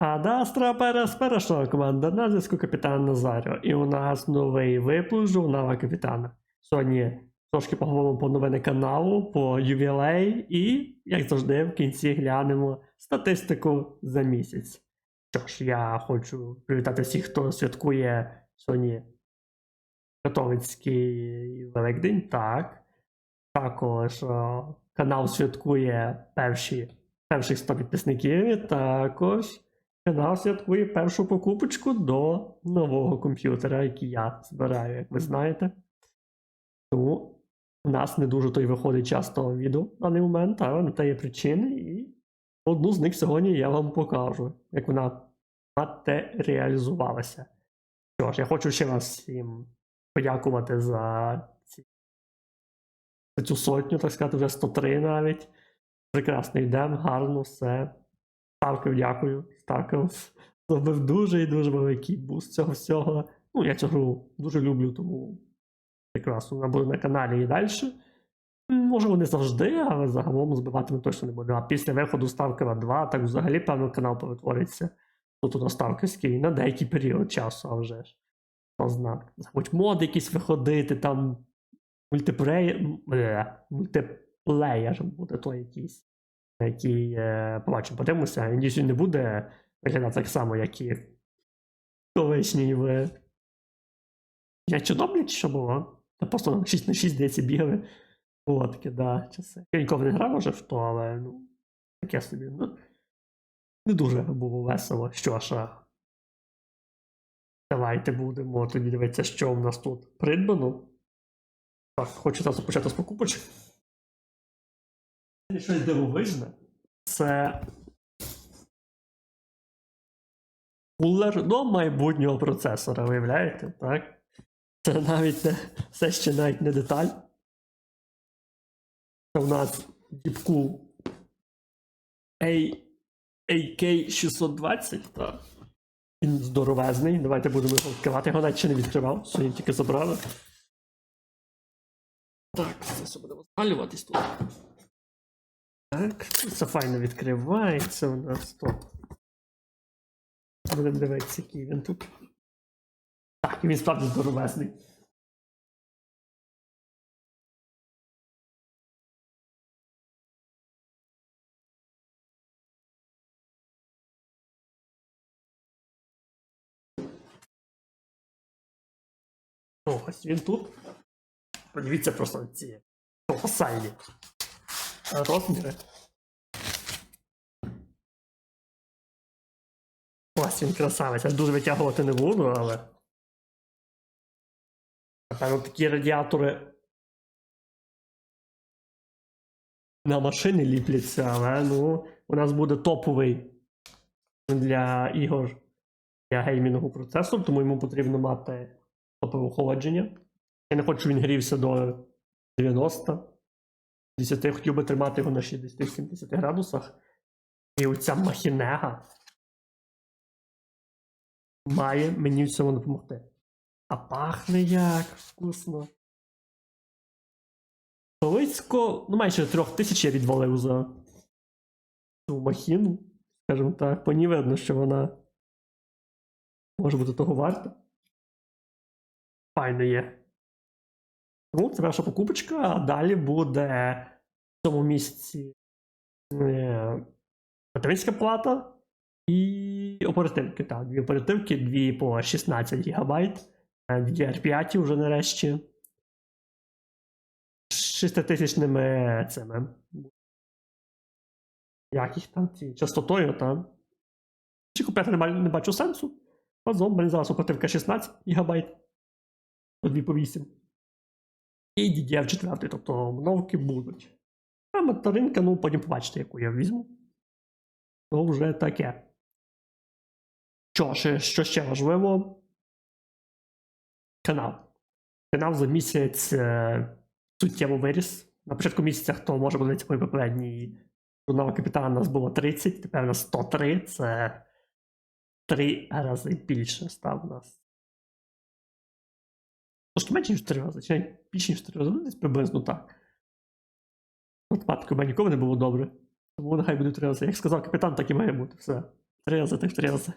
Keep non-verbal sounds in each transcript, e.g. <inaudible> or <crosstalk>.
Адастра пересперешна команда на зв'язку капітан Назаріо. І у нас новий випуск журнала капітана. Сьогодні трошки поговоримо по новини каналу, по ювілей і, як завжди, в кінці глянемо статистику за місяць. Що ж, я хочу привітати всіх, хто святкує сьогодні католицький Великдень. Так. Також о, канал святкує перші, перших 100 підписників. Також канал святкує першу покупочку до нового комп'ютера, який я збираю, як ви знаєте. Тому у нас не дуже той виходить часто відео в даний момент, але на те є причини, і одну з них сьогодні я вам покажу, як вона матеріалізувалася. Що ж, я хочу ще раз всім подякувати за, ці, за цю сотню, так сказати, вже 103 навіть. Прекрасно йдемо, гарно, все. Старков, дякую. Старков зробив дуже і дуже великий буст цього всього. Ну, я цю гру дуже люблю, тому прекрасно. Вона буде на каналі і далі. Можливо, не завжди, але загалом збивати ми точно не будемо. А після виходу Ставкова 2, так взагалі, певно, канал перетвориться тут на Ставківський на деякий період часу, а вже ж. Хто зна. Хоч моди якісь виходити, там е, мультиплеєр буде той якийсь, який е, побачимо, подивимося. Він не буде виглядати так само, як і колишній в. Я чи що було? Та просто 6 на 6 здається бігали. Було таке, да, часи. Я ніколи не грав вже в то, але ну, таке собі. Ну, не дуже було весело. Що ж, давайте будемо тоді дивитися, що в нас тут придбано. Так, хочу зразу почати з покупочок. Щось дивовижне. Це кулер до майбутнього процесора, виявляєте, так? Це навіть не все ще навіть не деталь. Це у нас A, AK620, так. Він здоровезний. Давайте будемо його відкривати. Його навіть ще не відкривав, сьогодні тільки забрали. Так, це все будемо спалюватись тут. Так, це файно відкривається у нас тут. Будемо дивитися, який він тут. Так, він справді здоровезний. Ось він тут. Подивіться просто ці колосальні розміри. Ось він красавець. Я дуже витягувати не буду, але. Напевно, такі радіатори на машини ліпляться, але ну, у нас буде топовий для ігор для геймінгового процесору, тому йому потрібно мати топове охолодження. Я не хочу, щоб він грівся до 90. 10 я хотів би тримати його на 60-70 градусах. І оця махінега має мені в цьому допомогти. А пахне як вкусно. Близько, ну майже трьох тисяч я відвалив за цю махіну. Скажімо так, по ній видно, що вона може бути того варта. Файно є. Ну, це перша покупочка, а далі буде цьому місці е, материнська плата і оперативки. Так, дві оперативки, дві по 16 ГБ. DDR5 вже нарешті. З 6000 цими. Як їх там? Ці частотою там. Чи купити не, бачу сенсу. Разом, мені зараз оперативка 16 ГБ. По 2 по 8. І DDR4, тобто обновки будуть. А материнка, ну потім побачите, яку я візьму. То вже таке. Що, ще, що ще важливо? Канал. Канал за місяць е, суттєво виріс. На початку місяця, хто може подивитися мої попередній журнал капітана, у нас було 30, тепер у нас 103. Це три рази більше став у нас. Трошки менше, ніж 3 рази, чи більше, ніж 3 рази, ну, десь приблизно так. Математикою в мене ніколи не було добре. Тому нехай буде 3 рази. Як сказав капітан, так і має бути все. Три так три рази.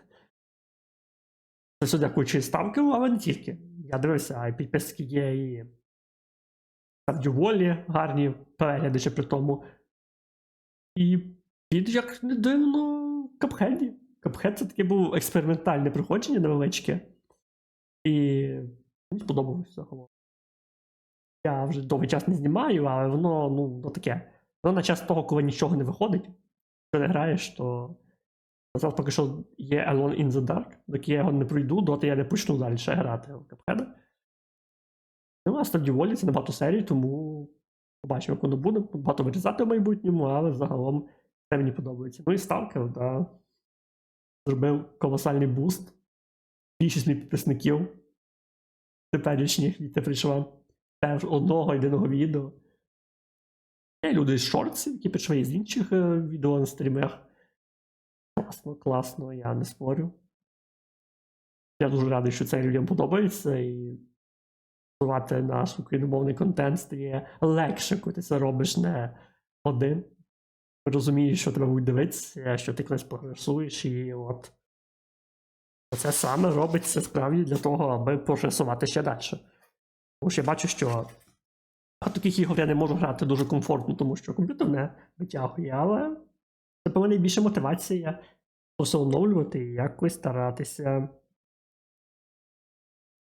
Це все дякуючи ставкам, але не тільки. Я дивився, а й підписки є і волі гарні перегляди ще при тому. І під, як не дивно, капхеді. Капхед це таке був експериментальне проходження невеличке. І мені сподобалось загалом. Я вже довгий час не знімаю, але воно, ну, таке. Воно на час того, коли нічого не виходить, якщо не граєш, то зараз поки що є Alone in the Dark, доки я його не пройду, доти я не почну далі грати в Капхеда. Ну, а Valley це набагато серій, тому побачимо, як воно буде. Багато вирізати в майбутньому, але загалом це мені подобається. Ну і ставка, да. Зробив колосальний буст. Більшість моїх підписників теперішніх і це прийшла теж одного єдиного відео. Є люди з шортсів, які прийшли з інших е, відео на стрімах. Класно, класно, я не спорю. Я дуже радий, що це людям подобається і впливати наш україномовний контент стає легше, коли ти це робиш не один. Розумієш, що тебе будуть дивитися, що ти колись прогресуєш, і от це саме робиться справді для того, аби прогресувати ще далі. Тому що я бачу, що багато таких ігор я не можу грати дуже комфортно, тому що комп'ютер не витягує, але це повинна більше мотивація оновлювати і якось старатися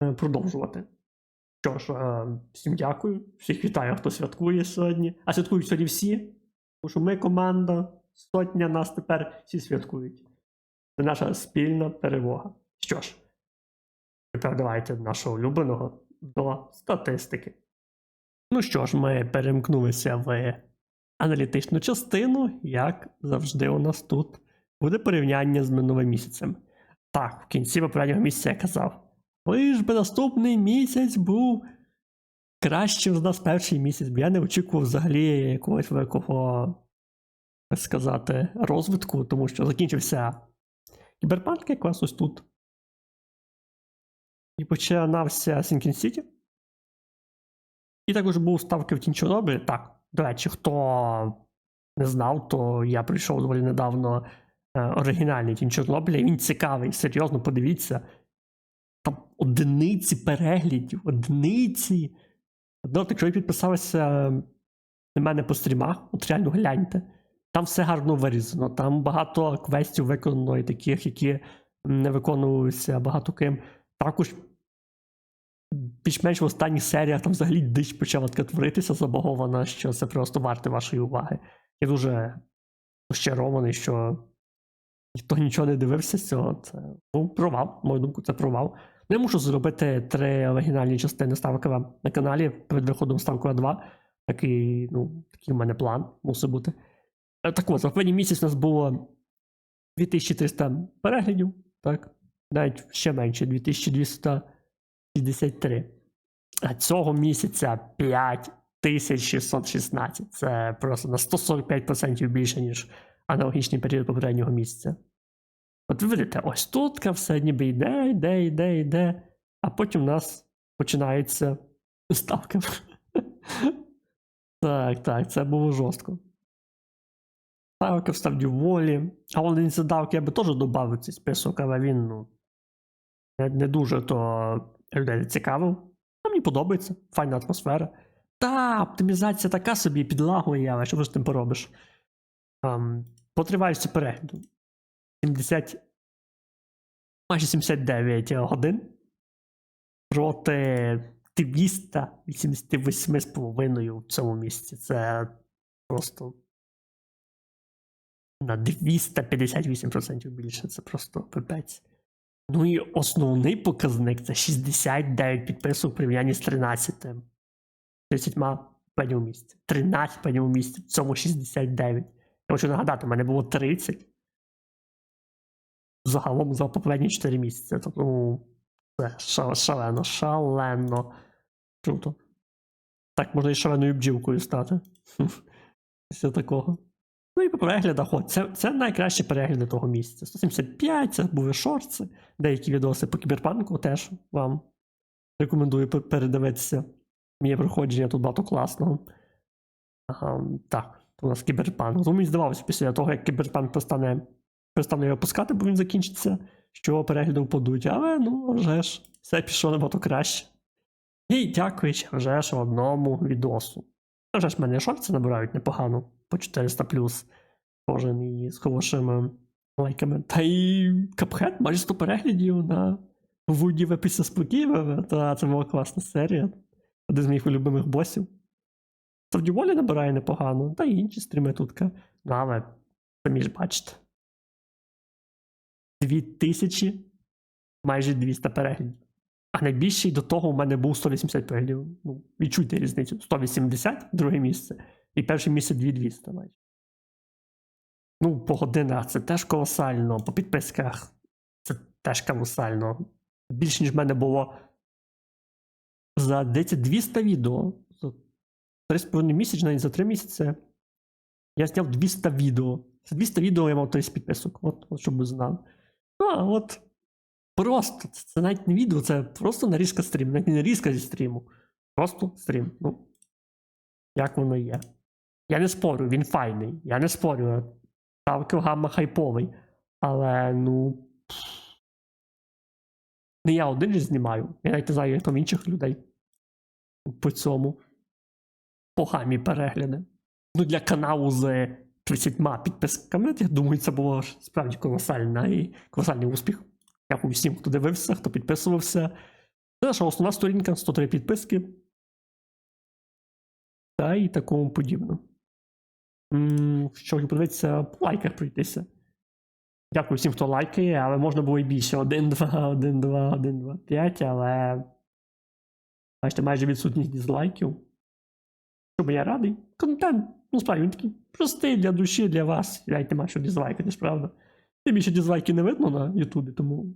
е, продовжувати. Що ж, е, всім дякую, всіх вітаю, хто святкує сьогодні. А святкують сьогодні всі, тому що ми команда, сотня нас тепер всі святкують. Це наша спільна перемога. Що ж, тепер давайте нашого улюбленого до статистики. Ну що ж, ми перемкнулися в аналітичну частину, як завжди, у нас тут буде порівняння з минулим місяцем. Так, в кінці попереднього місяця я казав. Лиш би наступний місяць був кращим з нас перший місяць, бо я не очікував взагалі якогось великого, сказати, розвитку, тому що закінчився кіберпанк якраз ось тут. І починався Сінкін Сіті. І також був ставки в Тінь Чорнобиль. Так, до речі, хто не знав, то я прийшов доволі недавно е, оригінальний Тінь Чорнобиля. Він цікавий, серйозно подивіться. Там одиниці переглядів, одиниці. Ну, якщо ви підписалися на мене по стрімах, от реально гляньте. Там все гарно вирізано, там багато квестів виконано і таких, які не виконувалися багато ким. Також більш-менш в останніх серіях там взагалі дич почала така забагована, що це просто варте вашої уваги. Я дуже розчарований, що ніхто нічого не дивився з цього. Це ну, провал, мою думку, це провал. Я мушу зробити три оригінальні частини Ставкова на каналі перед виходом Ставкова 2. Такий, ну, такий в мене план мусить бути. Е, Так от, за останній місяць у нас було 2300 переглядів, так? Навіть ще менше 2263. Цього місяця 5616. Це просто на 145% більше, ніж аналогічний період попереднього місяця. От ви видите, ось тут все ніби йде, йде, йде, йде, а потім у нас починається ставка. <laughs> Так, так, це було жорстко. Ставки в Stardew волі. А он задавки я би теж додав цей список, але він ну, не дуже то людей цікавив. Мені подобається, файна атмосфера. Та, оптимізація така собі підлагує, але що ж з тим поробиш? Um, по тривалості перегляду. 70. Майже 79 годин. Проти 288,5 в цьому місці. Це просто на 258% більше. Це просто пипець. Ну і основний показник це 69 підписок у порівнянні з 13. 30 в передньому місці. 13 в передньому місці, в цьому 69. Я хочу нагадати, в мене було 30. Загалом за попередні 4 місяці. Тобто, ну, це шалено, шалено. Круто. Так, можна і шаленою бджілкою стати. <laughs> Після такого. Ну і по переглядах, от, це, це найкращі перегляди того місяця. 175, це були шорти, деякі відоси по кіберпанку теж вам рекомендую передивитися. Моє проходження тут багато класного. Ага, так, у нас кіберпанк. Ну, мені здавалося, після того, як кіберпанк перестане перестану його пускати, бо він закінчиться, що перегляди впадуть. Але ну, вже ж, все пішло набагато краще. І дякуючи вже ж одному відосу. Вже ж мене шорти набирають непогано по 400 кожен і з хорошими лайками. Та й капхет майже 100 переглядів на Вудіве після спокійве. Та це була класна серія. Один з моїх улюблених босів. Справді набирає непогано, та й інші стріми тут. Ну, але самі ж бачите. 2000, майже 200 переглядів. А найбільший до того у мене був 180 переглядів. Ну, відчуйте різницю. 180, друге місце. І перше місце 2200 майже. Ну, по годинах це теж колосально, по підписках це теж колосально. Більше, ніж в мене було за здається, 200 відео. За 3,5 місяці, навіть за 3 місяці. Я зняв 200 відео. За 200 відео я мав 30 підписок. От, от щоб ви знали. Ну, а от просто. Це, це навіть не відео, це просто нарізка стріму. Навіть не нарізка зі стріму. Просто стрім. Ну, як воно є. Я не спорю, він файний. Я не спорю. Ставки гамма хайповий. Але, ну. Не я один же знімаю. Я навіть не знаю, як там інших людей по цьому. Погані перегляди. Ну, для каналу з 30 підписками, я думаю, це було справді колосальний, колосальний успіх. Дякую всім, хто дивився, хто підписувався. Це наша основна сторінка, 103 підписки. Та і такому подібне. Що подивитися, по лайках пройтися. Дякую всім, хто лайкає, але можна було і більше. 1, 2, 1, 2, 1, 2, 5, але. Бачите, майже відсутність дізлайків. Чому я радий? Контент, ну справді, він такий простий для душі, для вас. Навіть нема що дізлайкати, правда. Тим більше дізлайки не видно на Ютубі, тому.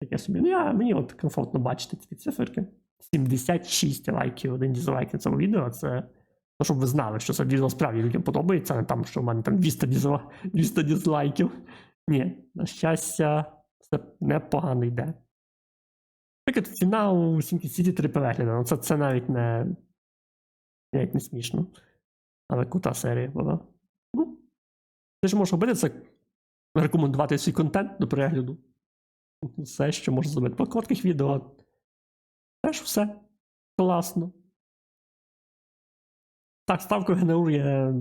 Таке собі. Ну, я, мені от комфортно бачити ці циферки. 76 лайків, один дізлайк на цьому відео. Це. Ну, щоб ви знали, що це відео справді людям подобається, а не там, що в мене там 200, дізла... 200 дізлайків. Ні, на щастя, це непогано йде. Наприклад, фінал у Сінкі Сіті 3 перегляди. Ну, це, це навіть не. Навіть не смішно. Але крута серія була. Ну, ти ж можеш робити це рекомендувати свій контент до перегляду. Все, що можна зробити. По коротких відео. Теж все класно. Так, ставка генерує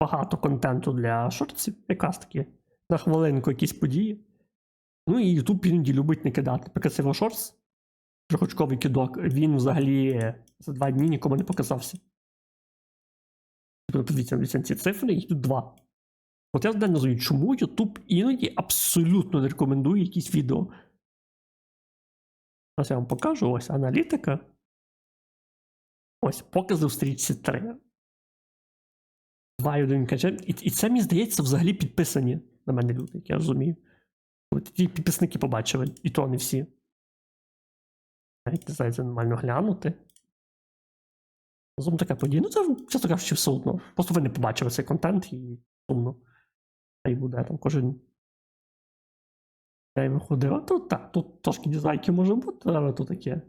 багато контенту для шортів, якраз таки на хвилинку якісь події. Ну і YouTube іноді любить не кидати. Наприклад, цей Shorts, трьохочковий кидок, він взагалі за два дні нікому не показався. Тобто, подивіться на ці цифри, їх тут два. От я не розумію, чому YouTube іноді абсолютно не рекомендує якісь відео. Ось я вам покажу ось аналітика. Ось, покази в стрічці 3. 2,1 каче. І, і це, мені здається, взагалі підписані на мене люди, як я розумію. От ті підписники побачили, і то не всі. Навіть не знаю, це нормально глянути. Зум така подія. Ну, це, чесно кажучи, все одно. Просто ви не побачили цей контент і сумно. Та й буде там кожен. Я й виходив. А тут так, тут трошки дизлайків може бути, але тут таке.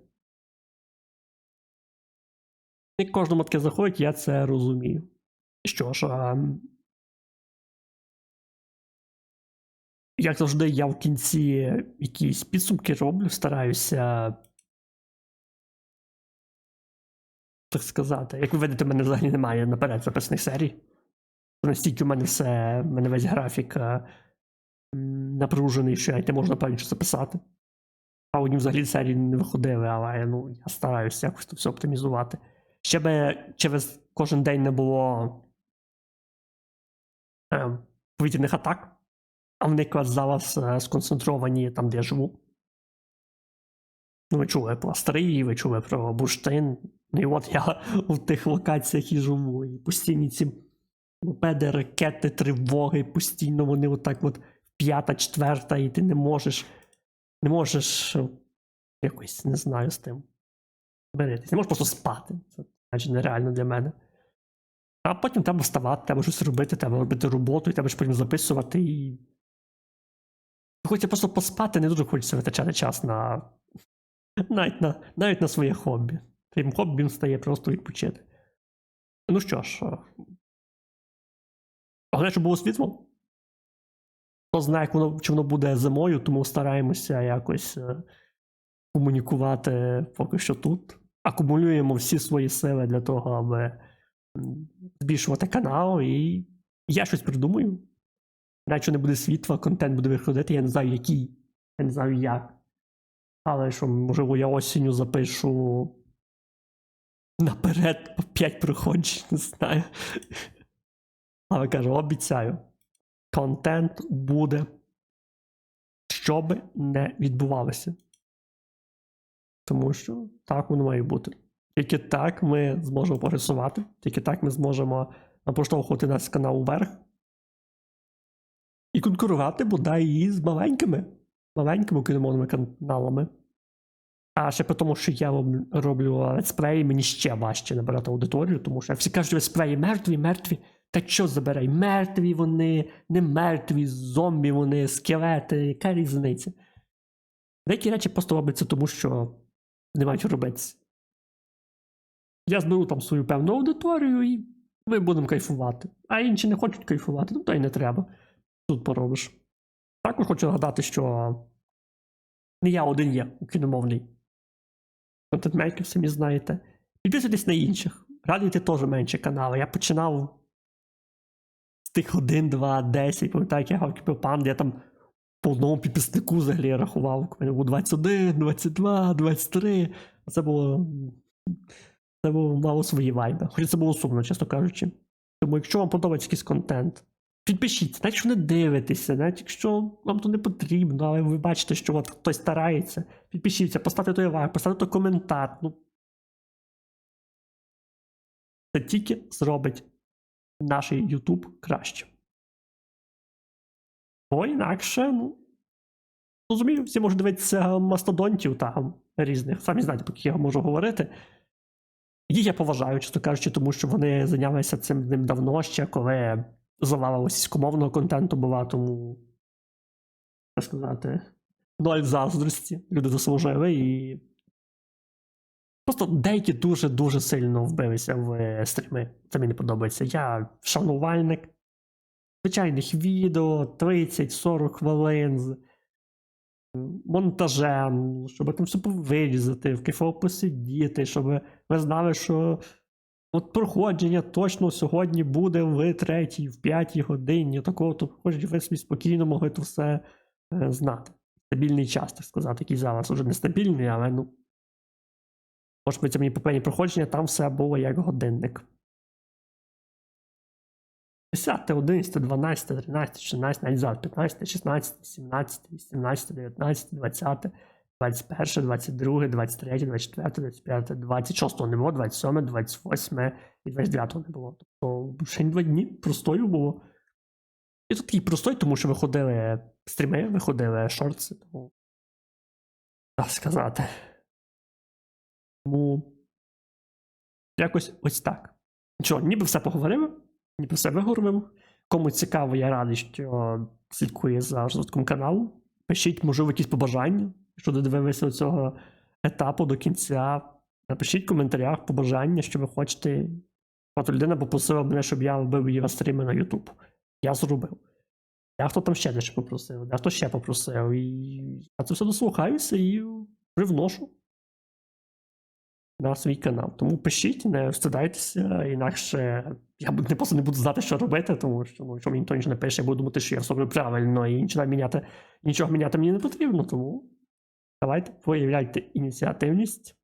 Не кожному таке заходить, я це розумію. Що ж, а... як завжди, я в кінці якісь підсумки роблю, стараюся. Так сказати, як ви видите, мене взагалі немає наперед записаних серій. Настільки в мене все, в мене весь графік напружений, що я не можна певніше записати. А одні взагалі серії не виходили, але ну, я стараюся якось це все оптимізувати. Ще би через кожен день не було е, повітряних атак, а вони якраз зараз е, сконцентровані там, де я живу. Ну, ви чули про Астрії, ви чули про Бурштин. Ну і от я <laughs> в тих локаціях і живу. І постійні ці мопеди, ракети, тривоги, постійно вони отак от п'ята, четверта, і ти не можеш. Не можеш е, якось, не знаю, з тим миритись. Не можеш просто спати. Це майже нереально для мене. А потім треба вставати, треба щось робити, треба робити роботу, і треба ж потім записувати і. Хочеться просто поспати, не дуже хочеться витрачати час на. Навіть на навіть на своє хобі. Твоїм хобі стає просто відпочити. Ну що ж. Головне, щоб було світло. Хто знає, як воно, чи воно буде зимою, тому стараємося якось е, комунікувати поки що тут. Акумулюємо всі свої сили для того, аби збільшувати канал, і я щось придумаю. Якщо не буде світла, контент буде виходити, я не знаю який, я не знаю як. Але що, можливо, я осінню запишу наперед по 5 проходжень, не знаю. Але кажу, обіцяю, контент буде, що би не відбувалося. Тому що так воно має бути. Тільки так ми зможемо прогресувати, тільки так ми зможемо поштовхувати наш канал вверх і конкурувати бодай і з маленькими, маленькими україномовними каналами. А ще при тому, що я роб- роблю летсплеї, мені ще важче набирати аудиторію, тому що всі кажуть, летсплеї мертві, мертві. Та що забирай? Мертві вони, не мертві, зомбі вони, скелети, яка різниця? Деякі речі просто робляться тому, що не мають робитися. Я зберу там свою певну аудиторію і ми будемо кайфувати. А інші не хочуть кайфувати, ну то й не треба. Тут поробиш. Також хочу нагадати, що не я один є україномовний контентмейкер, самі знаєте. Підписуйтесь на інших. Радуйте теж менше канали. Я починав з тих 1, 2, 10, пам'ятаю, як я грав Кіпропан, я там по одному підписнику взагалі рахував. У 21, 22, 23. Це було. Це було мало свої вайби. Хоча це було сумно, чесно кажучи. Тому, якщо вам подобається якийсь контент, підпишіться, навіть якщо не дивитеся, навіть якщо вам то не потрібно, але ви бачите, що от хтось старається, підпишіться, поставте той лайк, поставте той коментар. Ну, це тільки зробить наш YouTube краще. Бо інакше, ну. Розумію, всі можуть дивитися мастодонтів там різних. Самі знаєте, поки я можу говорити. Їх я поважаю, чесно кажучи, тому що вони зайнялися цим ним давно ще, коли завала російськомовного контенту була, тому так сказати, ноль заздрості. Люди заслужили і. Просто деякі дуже-дуже сильно вбилися в стріми. Це мені не подобається. Я шанувальник звичайних відео 30-40 хвилин з монтажем, щоб там все вирізати, в кайфово посидіти, щоб ви знали, що от проходження точно сьогодні буде в третій, в п'ятій годині, такого, то хоч ви собі спокійно могли то все е, знати. Стабільний час, так сказати, який зараз уже нестабільний, але ну. Може це мені попереднє проходження, там все було як годинник. 10, 11, 12, 13, 14, навіть зараз 15, 16, 17, 18, 19, 20, 21, 22, 23, 24, 25, 26 не було, 27, 28 і 29 не було. Тобто ще два дні простою було. І тут такий простой, тому що виходили стріми, виходили шортси, тому так сказати. Тому якось ось так. Нічого, ніби все поговорили, ніби все виговорив. Кому цікаво, я радий, що слідкує за розвитком каналу. Пишіть, можливо, якісь побажання, якщо додивилися до цього етапу до кінця. Напишіть в коментарях побажання, що ви хочете. От людина попросила мене, щоб я робив її стріми на YouTube. Я зробив. Я хто там ще дещо попросив, дехто ще попросив. І я це все дослухаюся і привношу на свій канал. Тому пишіть, не встидайтеся, інакше я не просто не буду знати, що робити, тому що ну, якщо мені ніхто не пише, я буду думати, що я роблю правильно і нічого міняти, нічого міняти мені не потрібно. Тому давайте проявляйте ініціативність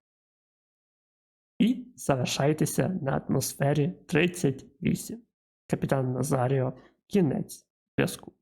і залишайтеся на атмосфері 38. Капітан Назаріо. Кінець зв'язку.